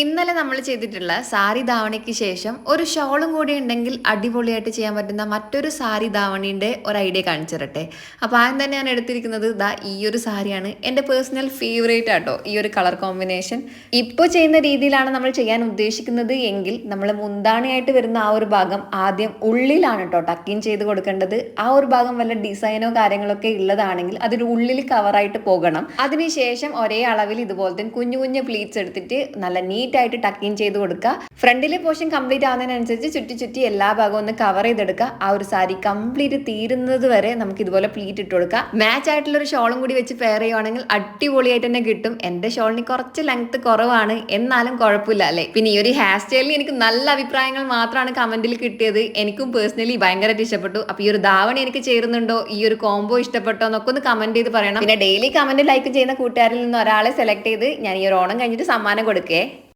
ഇന്നലെ നമ്മൾ ചെയ്തിട്ടുള്ള സാരി ധാവണിക്ക് ശേഷം ഒരു ഷോളും കൂടി ഉണ്ടെങ്കിൽ അടിപൊളിയായിട്ട് ചെയ്യാൻ പറ്റുന്ന മറ്റൊരു സാരി ധാവണിന്റെ ഒരു ഐഡിയ കാണിച്ചു തരട്ടെ അപ്പോൾ ആദ്യം തന്നെ ഞാൻ എടുത്തിരിക്കുന്നത് ദാ ഈ ഒരു സാരിയാണ്. എന്റെ പേഴ്സണൽ ഫേവറേറ്റ് ആട്ടോ ഈ ഒരു കളർ കോമ്പിനേഷൻ. ഇപ്പോൾ ചെയ്യുന്ന രീതിയിലാണ് നമ്മൾ ചെയ്യാൻ ഉദ്ദേശിക്കുന്നത് എങ്കിൽ നമ്മൾ മുന്താണിയായിട്ട് വരുന്ന ആ ഒരു ഭാഗം ആദ്യം ഉള്ളിലാണ് കേട്ടോ ടക്കിൻ ചെയ്ത് കൊടുക്കേണ്ടത്. ആ ഒരു ഭാഗം വല്ല ഡിസൈനോ കാര്യങ്ങളൊക്കെ ഉള്ളതാണെങ്കിൽ അതൊരു ഉള്ളിൽ കവറായിട്ട് പോകണം. അതിനുശേഷം ഒരേ അളവിൽ ഇതുപോലത്തെ കുഞ്ഞു കുഞ്ഞു പ്ലീറ്റ്സ് എടുത്തിട്ട് നല്ല നീറ്റ് ആയിട്ട് ടക്കിൻ ചെയ്ത് കൊടുക്കുക ഫ്രണ്ടിലെ പോർഷൻ കംപ്ലീറ്റ് ആവുന്നതിനനുസരിച്ച് ചുറ്റി ചുറ്റി എല്ലാ ഭാഗവും ഒന്ന് കവർ ചെയ്തെടുക്കുക ആ ഒരു സാരി കംപ്ലീറ്റ് തീരുന്നത് വരെ നമുക്ക് ഇതുപോലെ പ്ലീറ്റ് ഇട്ട് കൊടുക്കുക മാച്ച് ആയിട്ടുള്ള ഒരു ഷോളും കൂടി വെച്ച് പെയർ ചെയ്യുവാണെങ്കിൽ അടിപൊളിയായിട്ട് തന്നെ കിട്ടും. എന്റെ ഷോളിന് കുറച്ച് ലെങ്ത് കുറവാണ്. എന്നാലും കുഴപ്പമില്ല അല്ലേ? പിന്നെ ഈ ഒരു ഹെയർ സ്റ്റൈലിന് എനിക്ക് നല്ല അഭിപ്രായങ്ങൾ മാത്രമാണ് കമന്റിൽ കിട്ടിയത്. എനിക്കും പേഴ്സണലി ഭയങ്കരമായിട്ട് ഇഷ്ടപ്പെട്ടു. അപ്പൊ ഈ ഒരു ധാവണി എനിക്ക് ചേരുന്നുണ്ടോ? ഈ ഒരു കോംബോ ഇഷ്ടപ്പെട്ടോ എന്നൊക്കെ ഒന്ന് കമന്റ് ചെയ്ത് പറയണം. പിന്നെ ഡെയിലി കമന്റ് ലൈക്ക് ചെയ്യുന്ന കൂട്ടുകാരിൽ നിന്ന് ഒരാളെ സെലക്ട് ചെയ്ത് ഞാൻ ഈ ഒരു ഓണം കഴിഞ്ഞിട്ട് സമ്മാനം കൊടുക്കേ.